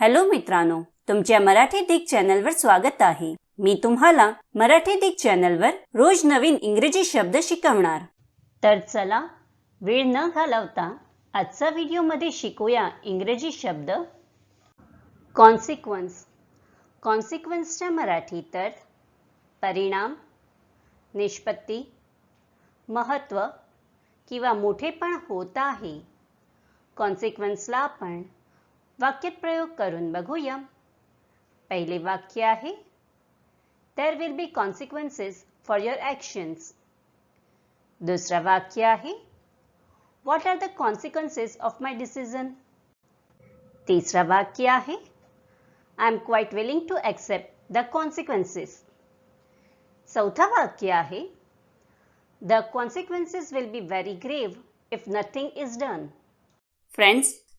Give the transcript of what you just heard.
Hello मित्रांनो तुमच्या मराठी दिग चॅनलवर स्वागत आहे. मी तुम्हाला मराठी दिग चॅनलवर रोज नवीन इंग्रजी शब्द शिकवणार. तर चला वेळ न घालवता आजचा व्हिडिओमध्ये शिकूया इंग्रजी शब्द. कॉन्सिक्वन्स कॉन्सिक्वन्सच्या मराठी तर परिणाम निष्पत्ती महत्त्व किंवा मोठेपण होत आहे. कॉन्सिक्वन्सला आपण वाक्यात प्रयोग करून बघूया. पहिले वाक्य आहे there will be consequences for your actions दुसरा वाक्य आहे what are the consequences of my decision तिसरा वाक्य आहे I am quite willing to accept the consequences चौथा वाक्य आहे the consequences will be very grave if nothing is done friends